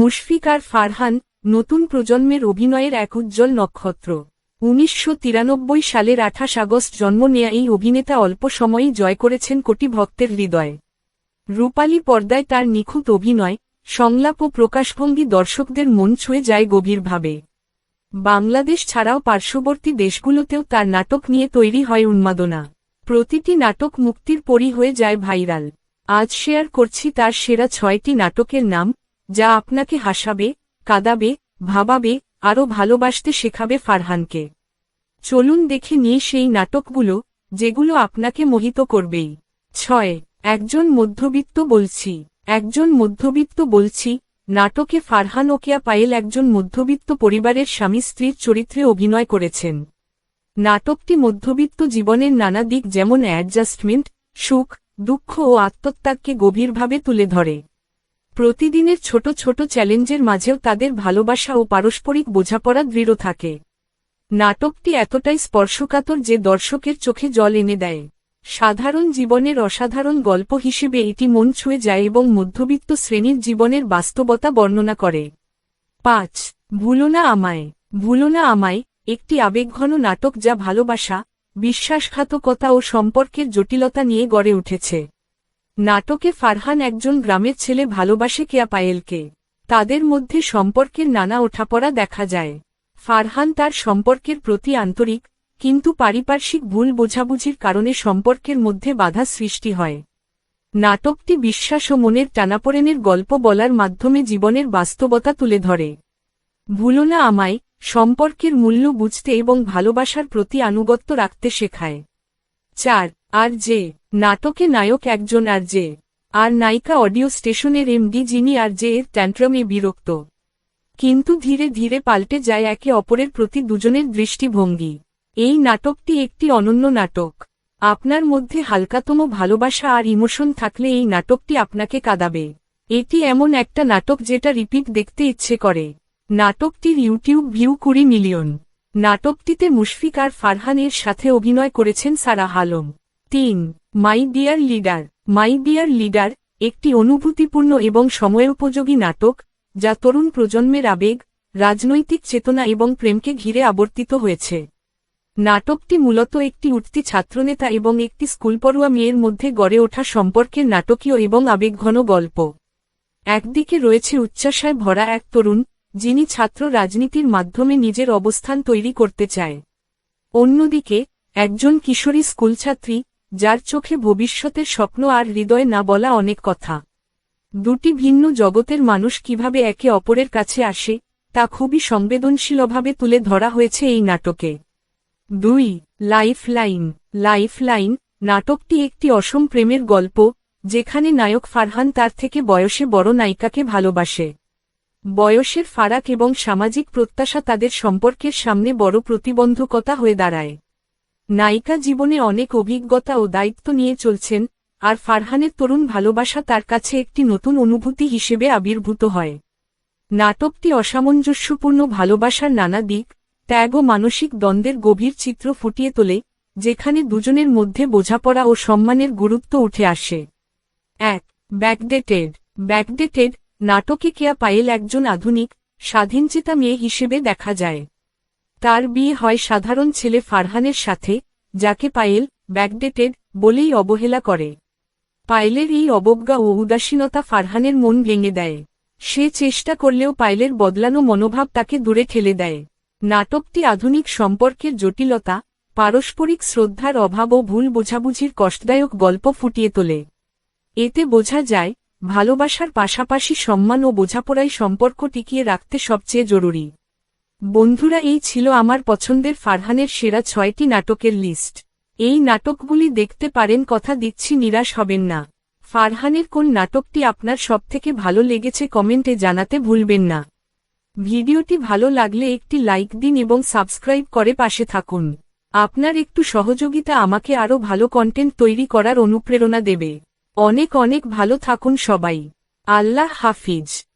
মুশফিক আর ফারহান, নতুন প্রজন্মের অভিনয়ের এক উজ্জ্বল নক্ষত্র। উনিশশো তিরানব্বই সালের আঠাশ আগস্ট জন্ম নেয়া এই অভিনেতা অল্প সময়েই জয় করেছেন কোটি ভক্তের হৃদয়। রূপালী পর্দায় তার নিখুঁত অভিনয়, সংলাপ ও প্রকাশভঙ্গি দর্শকদের মন ছুঁয়ে যায় গভীরভাবে। বাংলাদেশ ছাড়াও পার্শ্ববর্তী দেশগুলোতেও তার নাটক নিয়ে তৈরি হয় উন্মাদনা। প্রতিটি নাটক মুক্তির পরই হয়ে যায় ভাইরাল। আজ শেয়ার করছি তার সেরা ছয়টি নাটকের নাম যা আপনাকে হাসাবে, কাঁদাবে, ভাবাবে, আরও ভালোবাসতে শেখাবে ফারহানকে। চলুন দেখে নিয়ে সেই নাটকগুলো, যেগুলো আপনাকে মোহিত করবেই। ছয়, একজন মধ্যবিত্ত বলছি। একজন মধ্যবিত্ত বলছি, নাটকে ফারহান ওকিয়া পায়েল একজন মধ্যবিত্ত পরিবারের স্বামী স্ত্রীর চরিত্রে অভিনয় করেছেন। নাটকটি মধ্যবিত্ত জীবনের নানা দিক যেমন অ্যাডজাস্টমেন্ট, সুখ, দুঃখ ও আত্মত্যাগকে গভীরভাবে তুলে ধরে। প্রতিদিনের ছোট ছোট চ্যালেঞ্জের মাঝেও তাদের ভালোবাসা ও পারস্পরিক বোঝাপড়া দৃঢ় থাকে। নাটকটি এতটাই স্পর্শকাতর যে দর্শকের চোখে জল এনে দেয়। সাধারণ জীবনের অসাধারণ গল্প হিসেবে এটি মন ছুঁয়ে যায় এবং মধ্যবিত্ত শ্রেণির জীবনের বাস্তবতা বর্ণনা করে। পাঁচ ভুলো না আমায়। ভুলো না আমায় একটি আবেগঘন নাটক যা ভালোবাসা, বিশ্বাসঘাতকতা ও সম্পর্কের জটিলতা নিয়ে গড়ে উঠেছে। নাটকে ফারহান একজন গ্রামের ছেলে ভালোবাসে কেয়া পায়েলকে। তাদের মধ্যে সম্পর্কের নানা ওঠাপড়া দেখা যায়। ফারহান তার সম্পর্কের প্রতি আন্তরিক, কিন্তু পারিপার্শ্বিক ভুল বোঝাবুঝির কারণে সম্পর্কের মধ্যে বাধা সৃষ্টি হয়। নাটকটি বিশ্বাস ও মনের টানাপোড়েনের গল্প বলার মাধ্যমে জীবনের বাস্তবতা তুলে ধরে। ভুলো না আমায়, সম্পর্কের মূল্য বুঝতে এবং ভালোবাসার প্রতি আনুগত্য রাখতে শেখায়। চার, আর যে নাটকে নায়ক একজন আর যে, আর নায়িকা অডিও স্টেশনের এমডি যিনি আর যে এর ট্যান্ট্রামে বিরক্ত। কিন্তু ধীরে ধীরে পাল্টে যায় একে অপরের প্রতি দুজনের দৃষ্টিভঙ্গি। এই নাটকটি একটি অনন্য নাটক। আপনার মধ্যে হালকাতম ভালোবাসা আর ইমোশন থাকলে এই নাটকটি আপনাকে কাঁদাবে। এটি এমন একটা নাটক যেটা রিপিট দেখতে ইচ্ছে করে। নাটকটির ইউটিউব ভিউ কুড়ি মিলিয়ন। নাটকটিতে মুশফিক আর ফারহানের সাথে অভিনয় করেছেন সারা আলম। তিন my dear leader my dear leader একটি অনুভূতিপূর্ণ এবং সময়োপযোগী নাটক, যা তরুণ প্রজন্মের আবেগ, রাজনৈতিক চেতনা এবং প্রেমকে ঘিরে আবর্তিত হয়েছে। নাটকটি মূলত একটি উঠতি ছাত্রনেতা এবং একটি স্কুলপড়ুয়া মেয়ের মধ্যে গড়ে ওঠা সম্পর্কের নাটকীয় এবং আবেগঘন গল্প। একদিকে রয়েছে উচ্চাসায় ভরা এক তরুণ, যিনি ছাত্র রাজনীতির মাধ্যমে নিজের অবস্থান তৈরি করতে চায়। অন্যদিকে, একজন কিশোরী স্কুলছাত্রী যার চোখে ভবিষ্যতের স্বপ্ন আর হৃদয়ে না বলা অনেক কথা। দুটি ভিন্ন জগতের মানুষ কীভাবে একে অপরের কাছে আসে, তা খুবই সংবেদনশীলভাবে তুলে ধরা হয়েছে এই নাটকে। দুই লাইফ লাইন লাইফ লাইন নাটকটি একটি অসম প্রেমের গল্প, যেখানে নায়ক ফারহান তার থেকে বয়সে বড় নায়িকাকে ভালোবাসে। বয়সের ফারাক এবং সামাজিক প্রত্যাশা তাদের সম্পর্কের সামনে বড় প্রতিবন্ধকতা হয়ে দাঁড়ায়। নায়িকা জীবনে অনেক অভিজ্ঞতা ও দায়িত্ব নিয়ে চলছেন, আর ফারহানের তরুণ ভালোবাসা তার কাছে একটি নতুন অনুভূতি হিসেবে আবির্ভূত হয়। নাটকটি অসামঞ্জস্যপূর্ণ ভালোবাসার নানা দিক, ত্যাগ ও মানসিক দ্বন্দ্বের গভীর চিত্র ফুটিয়ে তোলে, যেখানে দুজনের মধ্যে বোঝাপড়া ও সম্মানের গুরুত্ব উঠে আসে। এক, ব্যাকডেটেড। ব্যাকডেটেড নাটকে কেয়া পায়েল একজন আধুনিক, স্বাধীনচেতা মেয়ে হিসেবে দেখা যায়। তার বিয়ে হয় সাধারণ ছেলে ফারহানের সাথে, যাকে পায়েল, ব্যাকডেটেড, বলেই অবহেলা করে। পায়েলের এই অবজ্ঞা ও উদাসীনতা ফারহানের মন ভেঙে দেয়। সে চেষ্টা করলেও পায়েলের বদলানো মনোভাব তাকে দূরে ঠেলে দেয়। নাটকটি আধুনিক সম্পর্কের জটিলতা, পারস্পরিক শ্রদ্ধার অভাব ও ভুল বোঝাবুঝির কষ্টদায়ক গল্প ফুটিয়ে তোলে। এতে বোঝা যায়, ভালোবাসার পাশাপাশি সম্মান ও বোঝাপড়াই সম্পর্ক টিকিয়ে রাখতে সবচেয়ে জরুরি। বন্ধুরা, এই ছিল আমার পছন্দের ফারহানের সেরা ছয়টি নাটকের লিস্ট। এই নাটকগুলি দেখতে পারেন, কথা দিচ্ছি, নিরাশ হবেন না। ফারহানের কোন নাটকটি আপনার সবথেকে ভালো লেগেছে কমেন্টে জানাতে ভুলবেন না। ভিডিওটি ভালো লাগলে একটি লাইক দিন এবং সাবস্ক্রাইব করে পাশে থাকুন। আপনার একটু সহযোগিতা আমাকে আরও ভালো কন্টেন্ট তৈরি করার অনুপ্রেরণা দেবে। অনেক অনেক ভালো থাকুন সবাই। আল্লাহ হাফিজ।